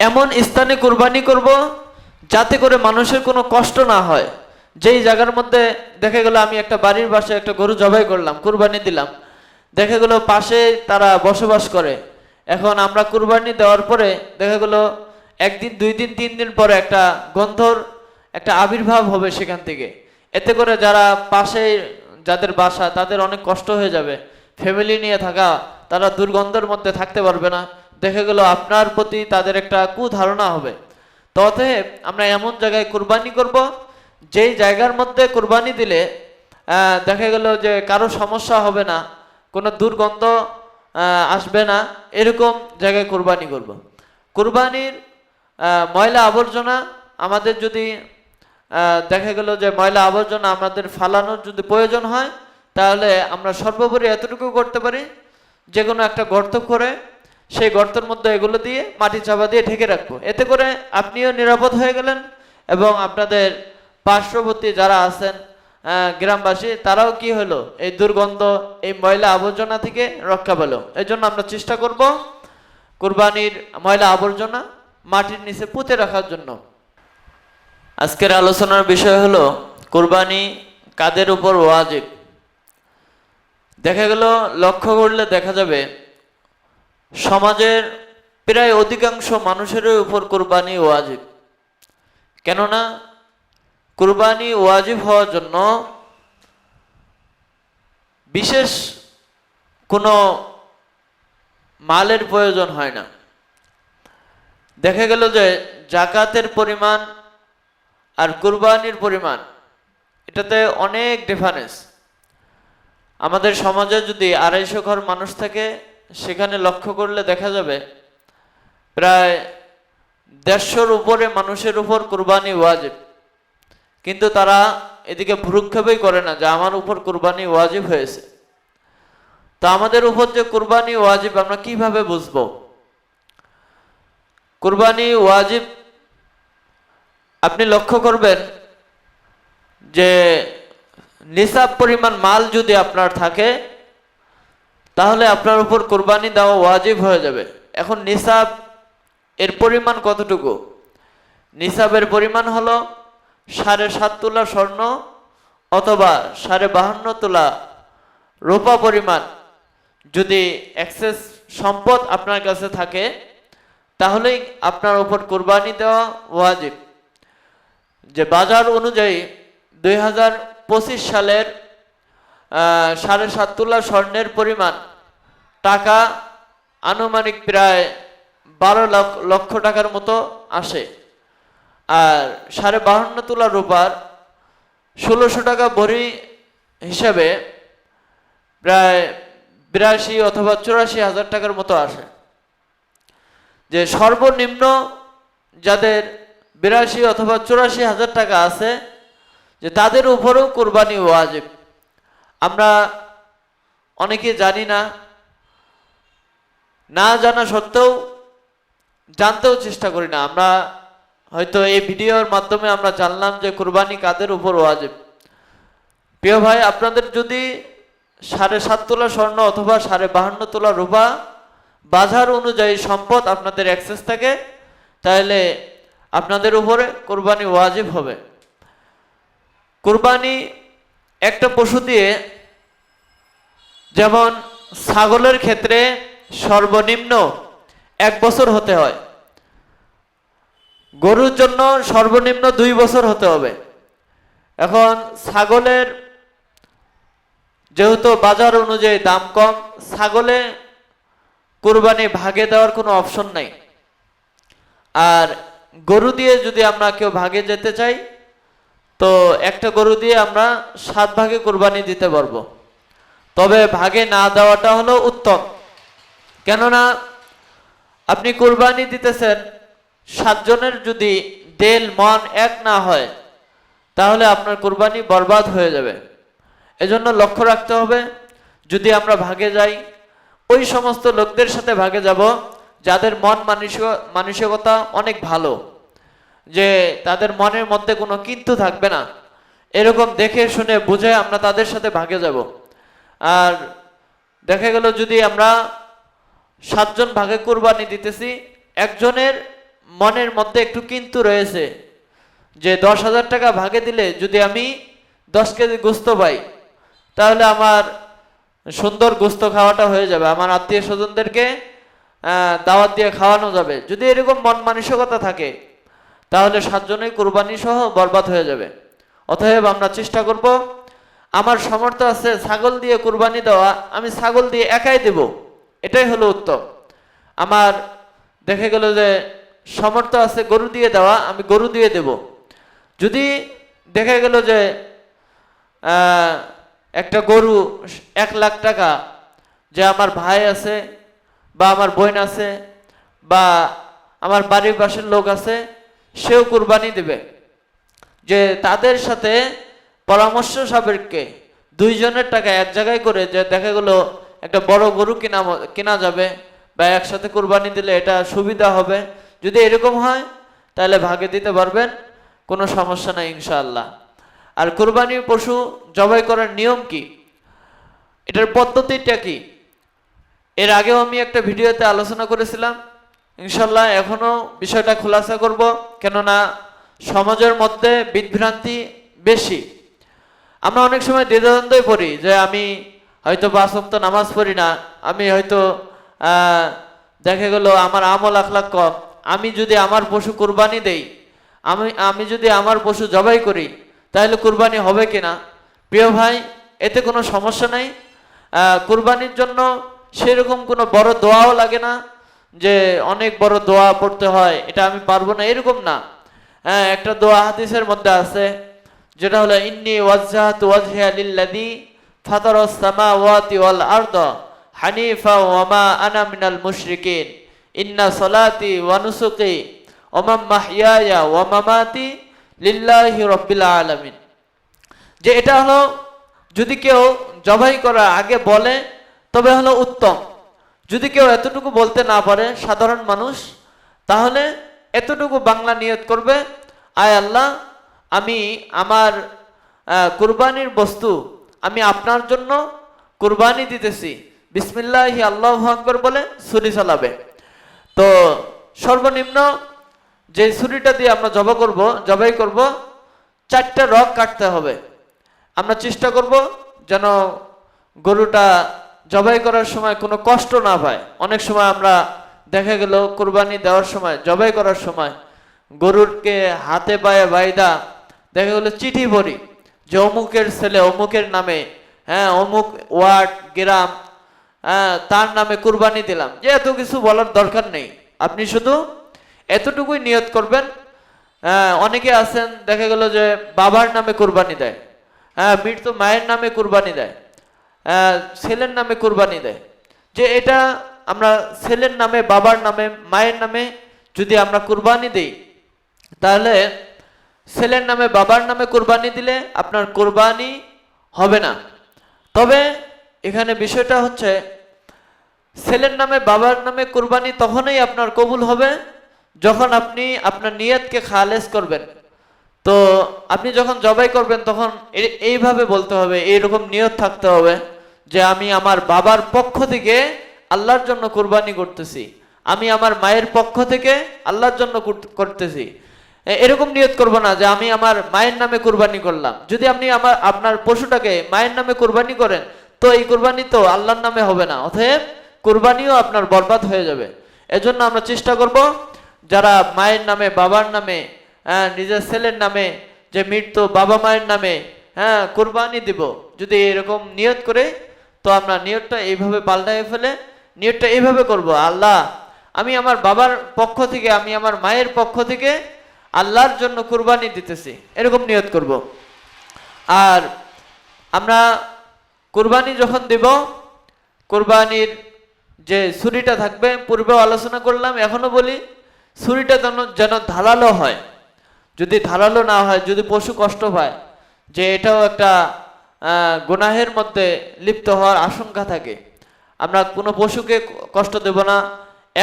এমন স্থানে কোরবানি করব যাতে করে মানুষের কোনো কষ্ট না হয়। যেই জায়গার মধ্যে দেখা গেল আমি একটা বাড়ির পাশে একটা গরু জবাই করলাম, কুরবানি দিলাম। দেখা গেল পাশে তারা বসবাস করে। এখন আমরা কুরবানি দেওয়ার পরে দেখা গেল একদিন, দুই দিন, তিন দিন পরে একটা গন্ধর, একটা আবির্ভাব হবে সেখান থেকে। এতে করে যারা পাশে যাদের বাসা, তাদের অনেক কষ্ট হয়ে যাবে। ফ্যামিলি নিয়ে থাকা, তারা দুর্গন্ধের মধ্যে থাকতে পারবে না। দেখা গেল আপনার প্রতি তাদের একটা কুধারণা হবে। তো অতএব আমরা এমন জায়গায় কুরবানি করব, যেই জায়গার মধ্যে কুরবানি দিলে দেখা গেল যে কারও সমস্যা হবে না, কোনো দুর্গন্ধ আসবে না, এরকম জায়গায় কুরবানি করব। কুরবানির ময়লা আবর্জনা আমাদের যদি দেখা গেল যে ময়লা আবর্জনা আমাদের ফালানোর যদি প্রয়োজন হয়, তাহলে আমরা সর্বোপরি এতটুকু করতে পারি যে কোনো একটা গর্ত করে সেই গর্তের মধ্যে এগুলো দিয়ে মাটি চাপা দিয়ে ঢেকে রাখব। এতে করে আপনিও নিরাপদ হয়ে গেলেন এবং আপনাদের পার্শ্ববর্তী যারা আছেন গ্রামবাসী, তারাও কি হলো? এই দুর্গন্ধ, এই ময়লা আবর্জনা থেকে রক্ষা পেল। এই জন্য আমরা চেষ্টা করব কুরবানির ময়লা আবর্জনা মাটির নিচে পুঁতে রাখার জন্য। আজকের আলোচনার বিষয় হলো কুরবানি কাদের উপর ওয়াজিব? দেখা গেল, লক্ষ্য করলে দেখা যাবে সমাজের প্রায় অধিকাংশ মানুষের উপর কুরবানি ওয়াজিব। কেননা কুরবানি ওয়াজিব হওয়ার জন্য বিশেষ কোনো মালের প্রয়োজন হয় না। দেখা গেল যে জাকাতের পরিমাণ আর কুরবানির পরিমাণ, এটাতে অনেক ডিফারেন্স আমাদের সমাজে যদি আড়াইশো ঘর মানুষ থাকে সেখানে লক্ষ্য করলে দেখা যাবে, প্রায় দেড়শোর উপরে মানুষের উপর কুরবানি ওয়াজিব। কিন্তু তারা এদিকে ভ্রুক্ষেপই করে না, যে আমার উপর কুরবানি ওয়াজিব হয়েছে। তো আমাদের উপর যে কুরবানি ওয়াজিব আমরা কীভাবে বুঝব? কুরবানি ওয়াজিব আপনি লক্ষ্য করবেন যে নিসাব পরিমাণ মাল যদি আপনার থাকে তাহলে আপনার উপর কোরবানি দেওয়া ওয়াজিব হয়ে যাবে। এখন নিসাব এর পরিমাণ কতটুকু? নিসাবের পরিমাণ হলো সাড়ে সাত তোলা স্বর্ণ অথবা সাড়ে বাহান্ন তোলা রূপা পরিমাণ। যদি এক্সেস সম্পদ আপনার কাছে থাকে, তাহলেই আপনার উপর কোরবানি দেওয়া ওয়াজিব। যে বাজার অনুযায়ী দুই হাজার পঁচিশ সালের সাড়ে সাত তোলা স্বর্ণের পরিমাণ। টাকা আনুমানিক প্রায় বারো লক্ষ টাকার মতো আসে। আর সাড়ে বাহান্ন তোলা রূপার ষোলোশো টাকা ভরি হিসাবে প্রায় বিরাশি অথবা চুরাশি হাজার টাকার মতো আসে। যে সর্বনিম্ন যাদের বিরাশি অথবা চুরাশি হাজার টাকা আছে, যে তাদের উপরেও কোরবানি ওয়াজিব। আমরা অনেকে জানি না না জানা সত্ত্বেও জানতেও চেষ্টা করি না। আমরা হয়তো এই ভিডিওর মাধ্যমে আমরা জানলাম যে কোরবানি কাদের উপর ওয়াজিব। প্রিয় ভাই, আপনাদের যদি সাড়ে সাত তোলা স্বর্ণ অথবা সাড়ে বাহান্ন তোলা রূপা বাজার অনুযায়ী সম্পদ আপনাদের অ্যাক্সেস থাকে, তাহলে আপনাদের উপরে কোরবানি ওয়াজিব হবে। কোরবানি একটা পশু দিয়ে যেমন ছাগলের ক্ষেত্রে সর্বনিম্ন এক বছর হতে হয়। গরুর জন্য সর্বনিম্ন দুই বছর হতে হবে। এখন ছাগলের যেহেতু বাজার অনুযায়ী দাম কম, ছাগলে কোরবানি ভাগে দেওয়ার কোনো অপশন নাই। আর গরু দিয়ে যদি আমরা কেউ ভাগে যেতে চাই তো একটা গরু দিয়ে আমরা সাত ভাগে কোরবানি দিতে পারব। তবে ভাগে না দেওয়াটা হলো উত্তম। কেননা আপনি কোরবানি দিতেছেন সাতজনের যদি দেল, মন এক না হয়, তাহলে আপনার কোরবানি বরবাদ হয়ে যাবে। এজন্য লক্ষ্য রাখতে হবে, যদি আমরা ভাগে যাই, ওই সমস্ত লোকদের সাথে ভাগে যাব, যাদের মন মানসিক মানসিকতা অনেক ভালো। যে তাদের মনের মধ্যে কোনো কিন্তু থাকবে না। এরকম দেখে শুনে বুঝে আমরা তাদের সাথে ভাগে যাব। আর দেখা গেল যদি আমরা সাতজন ভাগে কোরবানি দিতেছি, একজনের মনের মধ্যে একটু কিন্তু রয়েছে যে দশ হাজার টাকা ভাগে দিলে যদি আমি দশ কেজি গোস্ত পাই, তাহলে আমার সুন্দর গোস্ত খাওয়াটা হয়ে যাবে। আমার আত্মীয় স্বজনদেরকে দাওয়াত দিয়ে খাওয়ানো যাবে। যদি এরকম মন মানসিকতা থাকে তাহলে সাতজনেই কোরবানি সহ বরবাদ হয়ে যাবে। অতএব আমরা চেষ্টা করব, আমার সামর্থ্য আছে ছাগল দিয়ে কোরবানি দেওয়া, আমি ছাগল দিয়ে একাই দেব। এটাই হলো উত্তম। আমার দেখে গেল যে সামর্থ্য আছে গরু দিয়ে দেওয়া, আমি গরু দিয়ে দেব। যদি দেখা গেল যে একটা গরু এক লাখ টাকা যে আমার ভাই আছে বা আমার বোন আছে বা আমার বাড়ির পাশের লোক আছে সেও কুরবানি দেবে। যে তাদের সাথে পরামর্শ সাপেক্ষে দুইজনের টাকা এক জায়গায় করে যে দেখা গেলো একটা বড় গরু কিনা কেনা যাবে বা একসাথে কুরবানি দিলে এটা সুবিধা হবে। যদি এরকম হয়, তাহলে ভাগে দিতে পারবেন, কোনো সমস্যা নাই ইনশাআল্লাহ। আর কুরবানি পশু জবাই করার নিয়ম কি? এটার পদ্ধতিটা কি? এর আগেও আমি একটা ভিডিওতে আলোচনা করেছিলাম ইনশাল্লাহ এখনও বিষয়টা খোলাসা করব, কেননা সমাজের মধ্যে বিভ্রান্তি বেশি। আমরা অনেক সময় দ্বিধাদ্বন্দ্বই পড়ি যে আমি হয়তো পাঁচ নামাজ পড়ি না, আমি হয়তো দেখা গেল আমার আমল আখলাক কম। আমি যদি আমার পশু কুরবানি দেই, আমি আমি যদি আমার পশু জবাই করি, তাহলে কুরবানি হবে কিনা? প্রিয় ভাই, এতে কোনো সমস্যা নাই। কুরবানির জন্য সেরকম কোনো বড় দোয়াও লাগে না। যে অনেক বড় দোয়া পড়তে হয়, এটা আমি পারব না, এরকম না। হ্যাঁ একটা দোয়া হাদিসের মধ্যে আছে, যেটা হলো, ইন্নি ওয়াজহাতু ওয়াজহিয়া ওয়াল আরদ হানিফা ওয়া মা আনা মিনাল মুশরিকিন। ইন্না সালাতি যে এটা হলো, যদি কেউ জবাই করার আগে বলে, তবে হলো উত্তম। যদি কেউ এতটুকু বলতে না পারে, সাধারণ মানুষ, তাহলে এতটুকু বাংলা নিয়ত করবে, আয় আল্লাহ, আমি আমার কুরবানির বস্তু, আমি আপনার জন্য কুরবানি দিতেছি। বিসমিল্লাহি আল্লাহ আকবর বলে ছুরি চালাবে। তো সর্বনিম্ন যে ছুরিটা দিয়ে আমরা জবা করব, জবাই করব, চারটা রক কাটতে হবে। আমরা চেষ্টা করব যেন গরুটা জবাই করার সময় কোনো কষ্ট না পায়। অনেক সময় আমরা দেখা গেল কোরবানি দেওয়ার সময় জবাই করার সময় গরুরকে হাতে পায়ে বাইদা দেখা গেল চিঠি ভরি যে অমুকের ছেলে অমুকের নামে হ্যাঁ অমুক ওয়ার্ড গ্রাম হ্যাঁ তার নামে কুরবানি দিলাম। যে এত কিছু বলার দরকার নেই। আপনি শুধু এতটুকুই নিয়ত করবেন। হ্যাঁ, অনেকে আছেন দেখা গেল যে বাবার নামে কুরবানি দেয়। হ্যাঁ মৃত্যু মায়ের নামে কুরবানি দেয়। ছেলের নামে কুরবানি দেয়। যে এটা আমরা ছেলের নামে, বাবার নামে, মায়ের নামে যদি আমরা কুরবানি দিই, তাহলে ছেলের নামে, বাবার নামে কুরবানি দিলে আপনার কুরবানি হবে না। তবে এখানে বিষয়টা হচ্ছে, ছেলের নামে, বাবার নামে কুরবানি তখনই আপনার কবুল হবে যখন আপনি আপনার নিয়তকে খালেস করবেন। তো আপনি যখন জবাই করবেন, তখন এইভাবে বলতে হবে, এইরকম নিয়ত থাকতে হবে। যে আমি আমার বাবার পক্ষ থেকে আল্লাহর জন্য কুরবানি করতেছি। আমি আমার মায়ের পক্ষ থেকে আল্লাহর জন্য করতেছি। এরকম নিয়ত করব না যে আমি আমার মায়ের নামে কুরবানি করলাম। যদি আপনি আমার, আপনার পশুটাকে মায়ের নামে কুরবানি করেন, তো এই কুরবানি তো আল্লাহর নামে হবে না। অতএব কুরবানিও আপনার বরবাদ হয়ে যাবে। এজন্য আমরা চেষ্টা করব যারা মায়ের নামে, বাবার নামে নিজের ছেলের নামে, যে মৃত্যু বাবা মায়ের নামে হ্যাঁ কুরবানি দিব। যদি এরকম নিয়ত করে তো আমরা নিয়তটা এইভাবে পাল্টাই ফেলে নিয়তটা এইভাবে করব। আল্লাহ, আমি আমার বাবার পক্ষ থেকে, আমি আমার মায়ের পক্ষ থেকে আল্লাহর জন্য কুরবানি দিতেছি। এরকম নিয়ত করব। আর আমরা কুরবানি যখন দেব, কুরবানির যে ছুরিটা থাকবে, পূর্বেও আলোচনা করলাম এখনও বলি, ছুরিটা যেন যেন ধারালো হয়। যদি ধারালো না হয়, যদি পশু কষ্ট পায়, যে এটাও একটা গুনাহের মধ্যে লিপ্ত হওয়ার আশঙ্কা থাকে। আমরা কোনো পশুকে কষ্ট দেব না,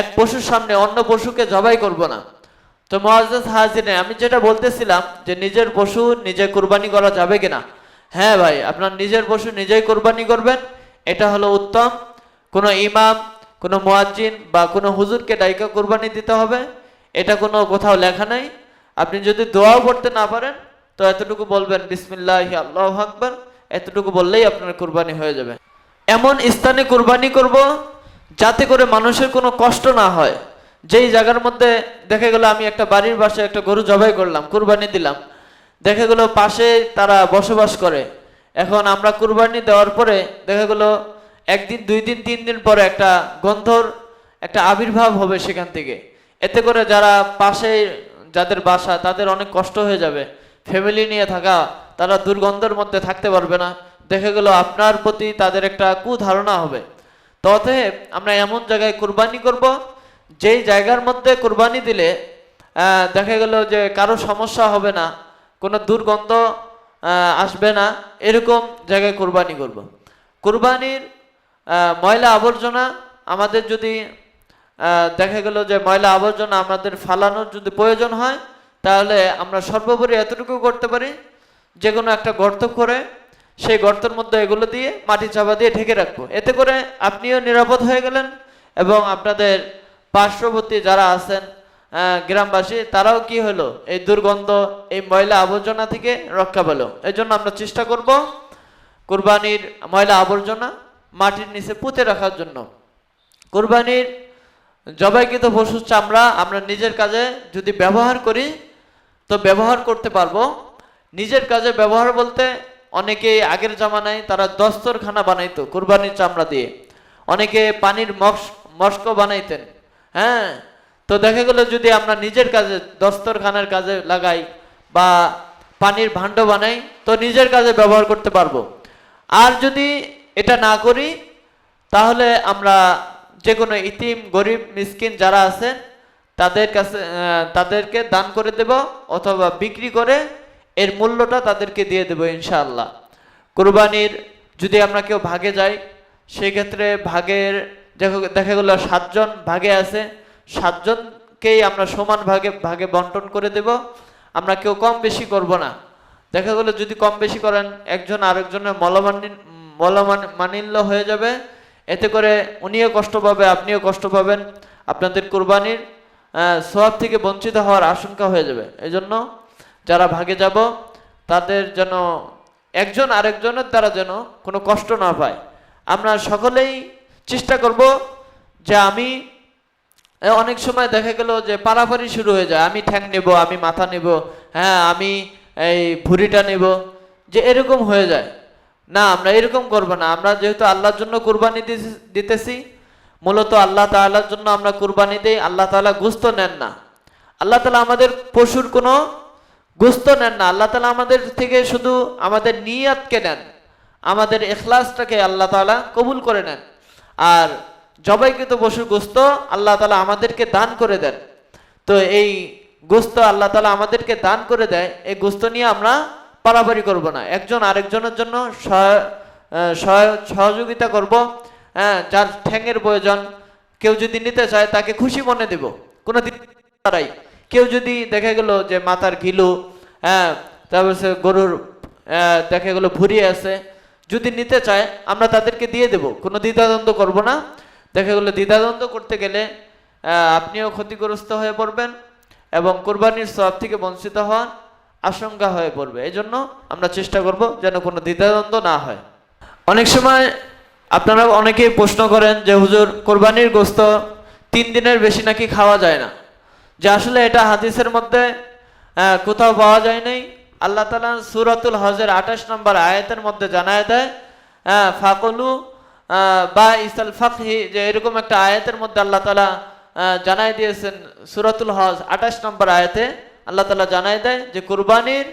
এক পশুর সামনে অন্য পশুকে জবাই করব না। তো মহাজাজ হাজিনে আমি যেটা বলতেছিলাম যে, নিজের পশু নিজে কোরবানি করা যাবে কিনা? হ্যাঁ ভাই, আপনার নিজের পশু নিজেই কোরবানি করবেন, এটা হলো উত্তম। কোনো ইমাম, কোনো মুয়াজ্জিন বা কোনো হুজুরকে ডাইকা কোরবানি দিতে হবে, এটা কোনো কোথাও লেখা নাই। আপনি যদি দোয়াও করতে না পারেন, তো এতটুকু বলবেন, বিসমিল্লাহ আল্লাহ আকবর। এতটুকু বললেই আপনার কুরবানি হয়ে যাবে। এমন স্থানে কুরবানি করব যাতে করে মানুষের কোনো কষ্ট না হয়। যেই জায়গার মধ্যে দেখা গেল আমি একটা বাড়ির পাশে একটা গরু জবাই করলাম, কুরবানি দিলাম। দেখা গেল পাশে তারা বসবাস করে। এখন আমরা কুরবানি দেওয়ার পরে দেখা গেল একদিন, দুই দিন, তিন দিন পরে একটা গন্ধর, একটা আবির্ভাব হবে সেখান থেকে। এতে করে যারা পাশে, যাদের বাসা, তাদের অনেক কষ্ট হয়ে যাবে। ফ্যামিলি নিয়ে থাকা তারা দুর্গন্ধের মধ্যে থাকতে পারবে না। দেখা গেল আপনার প্রতি তাদের একটা কুধারণা হবে। তো অতএব আমরা এমন জায়গায় কুরবানি করব, যেই জায়গার মধ্যে কুরবানি দিলে দেখা গেল যে কারও সমস্যা হবে না, কোনো দুর্গন্ধ আসবে না, এরকম জায়গায় কোরবানি করব। কুরবানির ময়লা আবর্জনা আমাদের যদি দেখা গেল যে ময়লা আবর্জনা আমাদের ফালানোর যদি প্রয়োজন হয়, তাহলে আমরা সর্বোপরি এতটুকু করতে পারি যে কোনো একটা গর্ত করে সেই গর্তের মধ্যে এগুলো দিয়ে মাটি চাপা দিয়ে ঢেকে রাখব। এতে করে আপনিও নিরাপদ হয়ে গেলেন এবং আপনাদের পার্শ্ববর্তী যারা আছেন গ্রামবাসী, তারাও কি হলো? এই দুর্গন্ধ, এই ময়লা আবর্জনা থেকে রক্ষা পেল। এই জন্য আমরা চেষ্টা করব কুরবানির ময়লা আবর্জনা মাটির নিচে পুঁতে রাখার জন্য। কোরবানির জবাইকৃত পশুর চামড়া আমরা নিজের কাজে যদি ব্যবহার করি, তো ব্যবহার করতে পারব। নিজের কাজে ব্যবহার বলতে অনেকে আগের জামানায় তারা দস্তরখানা বানাইতো, কুরবানির চামড়া দিয়ে। অনেকে পানির মক্স মস্ক বানাইতেন। হ্যাঁ? তো দেখা গেল যদি আমরা নিজের কাজে দস্তরখানার কাজে লাগাই বা পানির ভাণ্ড বানাই, তো নিজের কাজে ব্যবহার করতে পারব। আর যদি এটা না করি, তাহলে আমরা যে কোনো ইতিম, গরিব, মিসকিন যারা আছেন, তাদের কাছে তাদেরকে দান করে দেব অথবা বিক্রি করে এর মূল্যটা তাদেরকে দিয়ে দেব ইনশাআল্লাহ। কুরবানির যদি আমরা কেউ ভাগে যাই সেই ক্ষেত্রে ভাগের দেখা গেলো সাতজন ভাগে আছে, সাতজনকেই আমরা সমান ভাগে ভাগে বন্টন করে দেব। আমরা কেউ কম বেশি করব না। দেখা গেলো যদি কম বেশি করেন, একজন আরেকজনের মলমানি মলমানিল্য হয়ে যাবে। এতে করে উনিও কষ্ট পাবে, আপনিও কষ্ট পাবেন। আপনাদের কুরবানির সব থেকে বঞ্চিত হওয়ার আশঙ্কা হয়ে যাবে। এই জন্য যারা ভাগে যাব, তাদের যেন একজন আরেকজনের দ্বারা যেন কোনো কষ্ট না পায়। আমরা সকলেই চেষ্টা করব যে আমি অনেক সময় দেখা গেল যে পারাপারি শুরু হয়ে যায়। আমি ঠ্যাং নেব, আমি মাথা নেব হ্যাঁ আমি এই ভুঁড়িটা নেব, যে এরকম হয়ে যায়। না, আমরা এরকম করব না। আমরা যেহেতু আল্লাহর জন্য কুরবানি দিতেছি- মূলত আল্লাহ তাআলার জন্য আমরা কুরবানি দিই আল্লাহ তাআলা গুস্ত নেন না। আল্লাহ তালা আমাদের পশুর কোনো গুস্ত নেন না। আল্লাহ তালা আমাদের থেকে শুধু আমাদের নিয়াতকে নেন। আমাদের এখলাসটাকে আল্লাহ তাআলা কবুল করে নেন। আর জবাইকৃত পশুর গোস্ত আল্লাহ তালা আমাদেরকে দান করে দেন। তো এই গোস্ত আল্লাহ তালা আমাদেরকে দান করে দেয়। এই গোস্ত নিয়ে আমরা পারাপারি করব না। একজন আরেকজনের জন্য সহায়- সহযোগিতা করব। হ্যাঁ যার ঠ্যাঙের প্রয়োজন। কেউ যদি নিতে চায় তাকে খুশি মনে দেব। কোনো দিন তারাই। কেউ যদি দেখা গেল যে মাথার ঘিলু হ্যাঁ তারপর সে গরুর দেখা গেল ভুড়ি আছে, যদি নিতে চায়, আমরা তাদেরকে দিয়ে দেব। কোনো দ্বিধাদ্বন্দ্ব করব না। দেখা গেলো দ্বিধাদ্বন্দ্ব করতে গেলে আপনিও ক্ষতিগ্রস্ত হয়ে পড়বেন এবং কোরবানির সব থেকে বঞ্চিত হওয়ার আশঙ্কা হয়ে পড়বে। এই জন্য আমরা চেষ্টা করব যেন কোনো দ্বিধাদ্বন্দ্ব না হয়। অনেক সময় আপনারা অনেকেই প্রশ্ন করেন যে, হুজুর, কোরবানির গোস্ত তিন দিনের বেশি নাকি খাওয়া যায় না? যে আসলে এটা হাদিসের মধ্যে কোথাও পাওয়া যায় নাই। আল্লাহ তালা সুরাতুল হজের আঠাশ নম্বর আয়াতের মধ্যে জানায় দেয় ফাকলু বা ইসাল ফাকহি, যে এরকম একটা আয়াতের মধ্যে আল্লাহ তালা জানায় দিয়েছেন সুরাতুল হজ আঠাশ নম্বর আয়াতে। আল্লাহ তালা জানায় দেয় যে, কুরবানির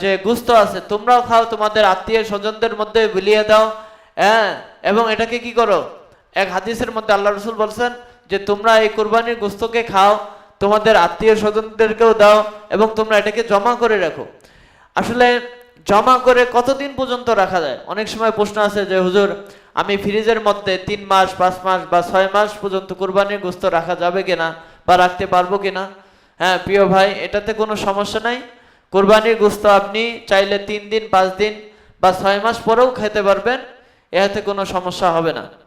যে গুস্ত আছে, তোমরাও খাও, তোমাদের আত্মীয় স্বজনদের মধ্যে বিলিয়ে দাও। হ্যাঁ এবং এটাকে কি করো? এক হাদিসের মধ্যে আল্লাহ রসুল বলছেন যে, তোমরা এই কোরবানির গুস্তকে খাও। তোমাদের আত্মীয় স্বজনদেরকেও দাও এবং তোমরা এটাকে জমা করে রাখো। আসলে জমা করে কতদিন পর্যন্ত রাখা যায়? অনেক সময় প্রশ্ন আছে যে, হুজুর, আমি ফ্রিজের মধ্যে তিন মাস, পাঁচ মাস বা ছয় মাস পর্যন্ত কোরবানির গোস্ত রাখা যাবে কিনা বা রাখতে পারব কিনা? হ্যাঁ প্রিয় ভাই, এটাতে কোনো সমস্যা নাই। কোরবানির গোস্ত আপনি চাইলে তিন দিন, পাঁচ দিন বা ছয় মাস পরেও খেতে পারবেন। এতে কোনো সমস্যা হবে না।